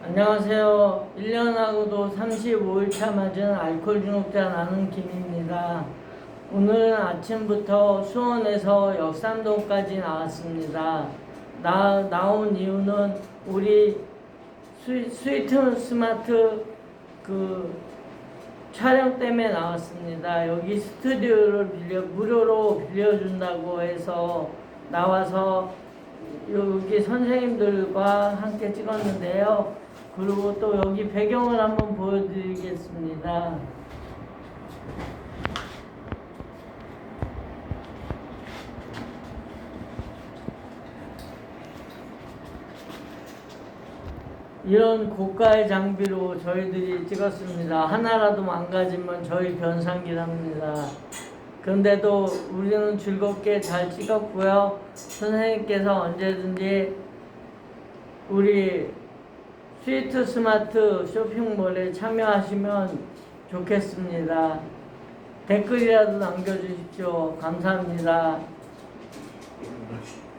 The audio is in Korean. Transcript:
안녕하세요. 1년하고도 35일차 맞은 알코올 중독자 나는 김입니다. 오늘은 아침부터 수원에서 역삼동까지 나왔습니다. 나, 나온 이유는 우리 스위, 스위트 스마트 그 촬영 때문에 나왔습니다. 여기 스튜디오를 빌려, 무료로 빌려준다고 해서 나와서 여기 선생님들과 함께 찍었는데요. 그리고 또 여기 배경을 한번 보여드리겠습니다. 이런 고가의 장비로 저희들이 찍었습니다. 하나라도 망가지면 저희 변상기랍니다. 그런데도 우리는 즐겁게 잘 찍었고요. 선생님께서 언제든지 우리 스위트 스마트 쇼핑몰에 참여하시면 좋겠습니다. 댓글이라도 남겨주십시오. 감사합니다.